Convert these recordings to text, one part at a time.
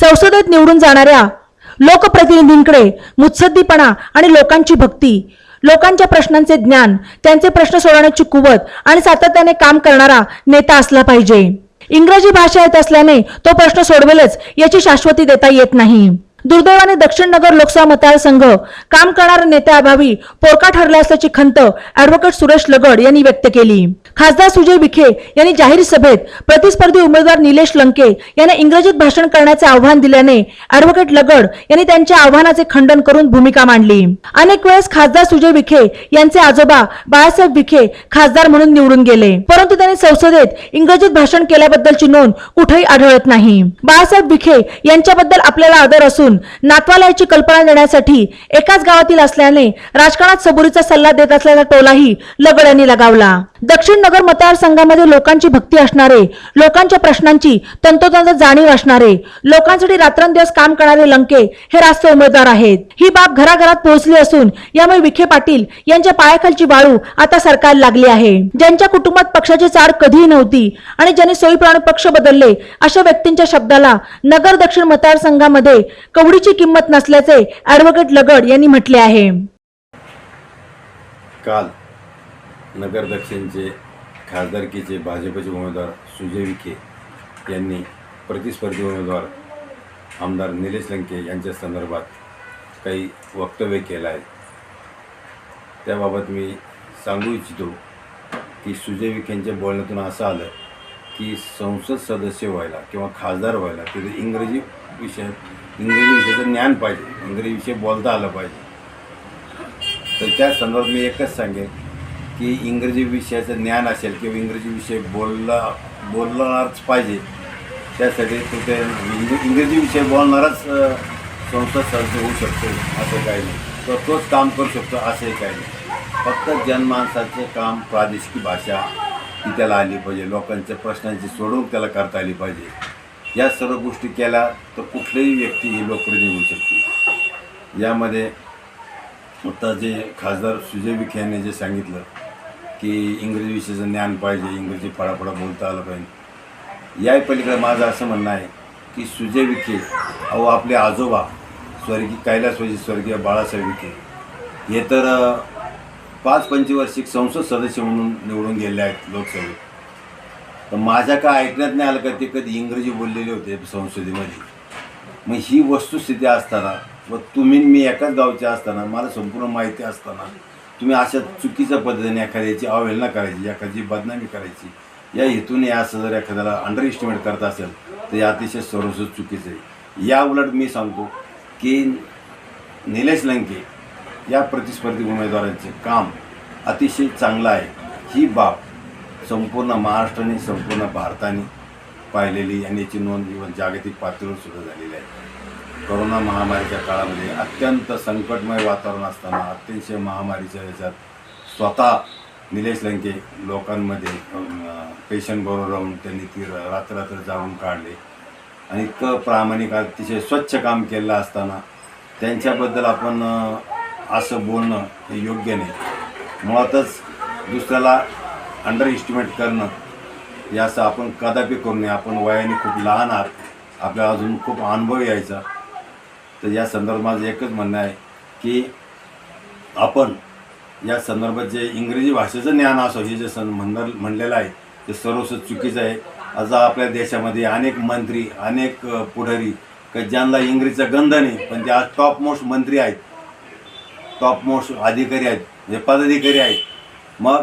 संसदेत निवडून जाणाऱ्या लोकप्रतिनिधींकडे मुत्सद्दीपणा आणि लोकांची भक्ती लोकांच्या प्रश्नांचे ज्ञान त्यांचे प्रश्न सोडवण्याची कुवत आणि सातत्याने काम करणारा नेता असला पाहिजे. इंग्रजी भाषा येत असल्याने तो प्रश्न सोडवेलच याची शाश्वती देता येत नाही. दुर्दैवाने दक्षिण नगर लोकसभा मतदारसंघ काम करणाऱ्या नेत्याअभावी पोरका ठरला असल्याची खंत अॅडव्होकेट सुरेश लगड यांनी व्यक्त केली. खासदार सुजय विखे यांनी जाहीर सभेत प्रतिस्पर्धी उमेदवार निलेश लंके यांना इंग्रजीत भाषण करण्याचे आव्हान दिल्याने अॅडव्होकेट लगड यांनी त्यांच्या आव्हानाचे खंडन करून भूमिका मांडली. अनेक वेळेस खासदार सुजय विखे यांचे आजोबा बाळासाहेब विखे खासदार म्हणून निवडून गेले. परंतु त्यांनी संसदेत इंग्रजीत भाषण केल्याबद्दलची नोंद कुठेही आढळत नाही. बाळासाहेब विखे यांच्याबद्दल आपल्याला आदर असून नातवालयाची कल्पना देण्यासाठी एकाच गावातील असल्याने राजकारणात सबुरीचा सल्ला देत असल्याचा टोलाही लगड यांनी लगावला. दक्षिण नगर मतदारसंघामध्ये लोकांची भक्ती असणारे लोकांच्या प्रश्नांची तंतोतंत जाणीव असणारे लोकांसाठी रात्रंदिवस काम करणारे लंके हे रास्त उमेदवार आहेत. ही बाब घराघरात पोहोचली असून यामुळे विखे पाटील यांच्या पायाखालची वाळू आता सरकार लागली आहे. ज्यांच्या कुटुंबात पक्षाची चाड कधीही नव्हती आणि ज्यांनी सोयीप्रमाणे पक्ष बदलले अशा व्यक्तींच्या शब्दाला नगर दक्षिण मतदारसंघामध्ये एवढीची किंमत नसल्याचे ॲडव्होकेट लगड यांनी म्हटले आहे. काल नगर दक्षिणचे खासदारकीचे भाजपचे उमेदवार सुजय विखे यांनी प्रतिस्पर्धी उमेदवार आमदार निलेश लंके यांच्या संदर्भात काही वक्तव्य केलं आहे. त्याबाबत मी सांगू इच्छितो की सुजय विखेंच्या बोलण्यातून असं आलं की संसद सदस्य व्हायला किंवा खासदार व्हायला तिथे इंग्रजी विषय इंग्रजी विषयाचं ज्ञान पाहिजे. इंग्रजी विषय बोलता आलं पाहिजे. तर त्या संदर्भात मी एकच सांगेन की इंग्रजी विषयाचं ज्ञान असेल किंवा इंग्रजी विषय बोलला बोलणारच पाहिजे. त्यासाठी तो ते इंग्रजी विषय बोलणारच संस्था साध्य सदस्य होऊ शकतो असं काही नाही. तर तोच काम करू शकतो असंही काही नाही. फक्त जनमानसाचं काम प्रादेशिक भाषा ती त्याला आली पाहिजे. लोकांच्या प्रश्नांची सोडवणूक त्याला करता आली पाहिजे. या सर्व गोष्टी केल्या तर कुठलीही व्यक्ती ही लोकप्रिय होऊ शकते. यामध्ये आता जे खासदार सुजय विखे यांनी जे सांगितलं की इंग्रजी विषयाचं ज्ञान पाहिजे इंग्रजी फळाफळा बोलता आलं पाहिजे. या पलीकडे माझं असं म्हणणं आहे की सुजय विखे अहो आपले आजोबा स्वर्गीय कैलासवाजी स्वर्गीय बाळासाहेब विखे हे तर पाच पंचवार्षिक संसद सदस्य म्हणून निवडून गेले आहेत लोकसभेत. तर माझ्या काय ऐकण्यात नाही आलं का ते कधी इंग्रजी बोललेले होते संसदेमध्ये? मग ही वस्तुस्थिती असताना व तुम्ही मी एकाच गावचे असताना मला संपूर्ण माहिती असताना तुम्ही अशा चुकीच्या पद्धतीने एखाद्याची अवहेलना करायची एखाद्याची बदनामी करायची या हेतूने असं जर एखाद्याला अंडर एस्टिमेट करत असेल तर हे अतिशय सर्वस्व चुकीचं आहे. या उलट मी सांगतो की निलेश लंके या प्रतिस्पर्धी उमेदवारांचे काम अतिशय चांगलं आहे. ही बाब संपूर्ण महाराष्ट्राने संपूर्ण भारताने पाहिलेली आणि याची नोंद इव्हन जागतिक पातळीवर सुद्धा झालेली आहे. कोरोना महामारीच्या काळामध्ये अत्यंत संकटमय वातावरण असताना अत्यंत महामारीच्या याच्यात स्वतः निलेश लंके लोकांमध्ये पेशंट बरोबर राहून त्यांनी ती रात्र रात्र जाऊन काढले आणि इतकं प्रामाणिक अतिशय स्वच्छ काम केलं असताना त्यांच्याबद्दल आपण असं बोलणं हे योग्य नाही. मुळातच दुसऱ्याला अंडर एस्टिमेट करणं याचं आपण कदापि करू नये. आपण वयाने खूप लहान आहात. आपल्याला अजून खूप अनुभव यायचा. तर या संदर्भात माझं एकच म्हणणं आहे की आपण या संदर्भात जे इंग्रजी भाषेचं ज्ञान असो हे जे सं म्हणणार म्हणलेलं आहे ते सर्वस्व चुकीचं आहे. आज आपल्या देशामध्ये अनेक मंत्री अनेक पुढारी का ज्यांना इंग्रजीचा गंध नाही पण ते आज टॉप मोस्ट मंत्री आहेत. टॉप मोस्ट अधिकारी आहेत. जे पदाधिकारी आहेत. मग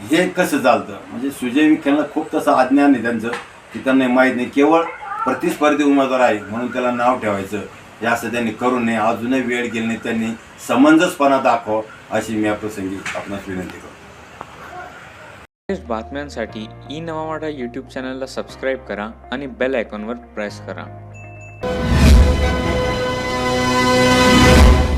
हे कसं चालतं म्हणजे सुजय विखेंना खूप तसं अज्ञान आहे त्यांचं की त्यांना माहीत नाही. केवळ प्रतिस्पर्धी उमेदवार आहे म्हणून त्याला नाव ठेवायचं. हे असं त्यांनी करू नये. अजूनही वेळ गेली नाही. त्यांनी समंजसपणा दाखवा अशी मी या प्रसंगी आपणास विनंती करतो. लेटेस्ट बातम्यांसाठी ई नवा मराठा यूट्यूब चॅनलला सबस्क्राईब करा आणि बेल आयकॉनवर प्रेस करा.